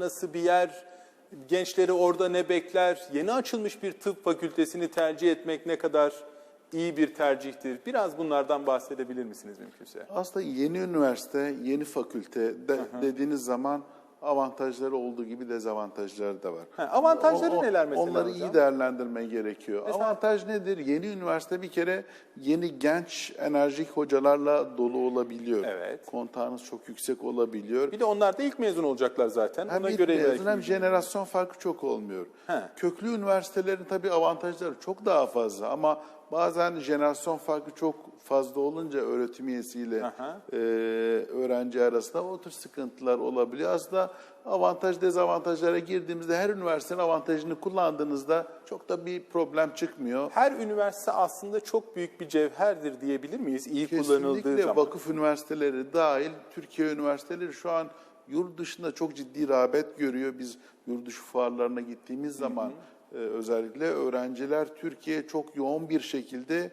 nasıl bir yer, gençleri orada ne bekler, yeni açılmış bir tıp fakültesini tercih etmek ne kadar iyi bir tercihtir? Biraz bunlardan bahsedebilir misiniz mümkünse? Aslında yeni üniversite, yeni fakülte de, dediğiniz zaman avantajları olduğu gibi dezavantajları da var. Ha, avantajları neler mesela Onları hocam? iyi değerlendirme gerekiyor. Mesela- Avantaj nedir? Yeni üniversite bir kere yeni genç enerjik hocalarla dolu olabiliyor. Evet. Kontağınız çok yüksek olabiliyor. Bir de onlar da ilk mezun olacaklar zaten. Hem Ona ilk göre mezun hem jenerasyon farkı çok olmuyor. He. Köklü üniversitelerin tabii avantajları çok daha fazla ama bazen jenerasyon farkı çok fazla olunca öğretim üyesiyle Aha. e, öğrenci arasında o tür sıkıntılar olabiliyor. Aslında avantaj dezavantajlara girdiğimizde her üniversitenin avantajını kullandığınızda çok da bir problem çıkmıyor. Her üniversite aslında çok büyük bir cevherdir diyebilir miyiz? İyi kullanıldığı Kesinlikle zaman. vakıf üniversiteleri dahil Türkiye üniversiteleri şu an yurt dışında çok ciddi rağbet görüyor. Biz yurt dışı fuarlarına gittiğimiz zaman e, özellikle öğrenciler Türkiye'ye çok yoğun bir şekilde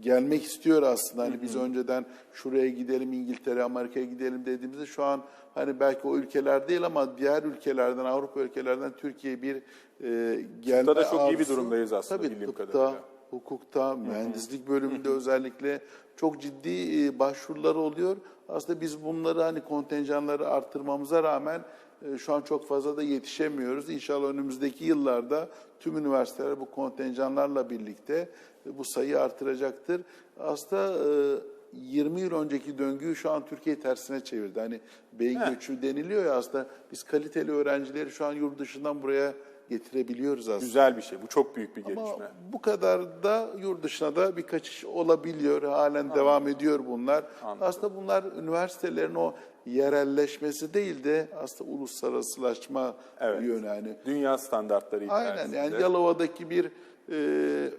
gelmek istiyor aslında. Hani biz önceden şuraya gidelim İngiltere, Amerika'ya gidelim dediğimizde şu an hani belki o ülkeler değil ama diğer ülkelerden, Avrupa ülkelerden Türkiye'ye bir e, gelme da çok iyi bir arzusu- durumdayız aslında Tabii bildiğim tıpta, kadarıyla. Hukukta, mühendislik bölümünde özellikle çok ciddi e, başvurular oluyor. Aslında biz bunları hani kontenjanları arttırmamıza rağmen e, şu an çok fazla da yetişemiyoruz. İnşallah önümüzdeki yıllarda tüm üniversiteler bu kontenjanlarla birlikte e, bu sayıyı artıracaktır. Aslında e, 20 yıl önceki döngüyü şu an Türkiye tersine çevirdi. Hani beyin göçü deniliyor ya aslında biz kaliteli öğrencileri şu an yurt dışından buraya getirebiliyoruz aslında. Güzel bir şey. Bu çok büyük bir Ama gelişme. bu kadar da yurt dışına da bir kaçış olabiliyor. Halen devam ediyor bunlar. Aslında bunlar üniversitelerin o yerelleşmesi değil de aslında uluslararasılaşma Evet. yönü. Yani Dünya standartları Aynen içerisinde. yani Yalova'daki bir e,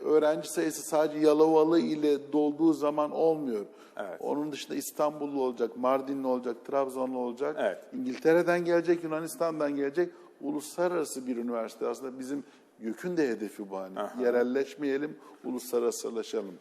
öğrenci sayısı sadece Yalovalı ile dolduğu zaman olmuyor. Evet. Onun dışında İstanbullu olacak, Mardinli olacak, Trabzonlu olacak, Evet. İngiltere'den gelecek, Yunanistan'dan gelecek uluslararası bir üniversite. Aslında bizim YÖK'ün de hedefi bu hani. Yerelleşmeyelim, uluslararasılaşalım.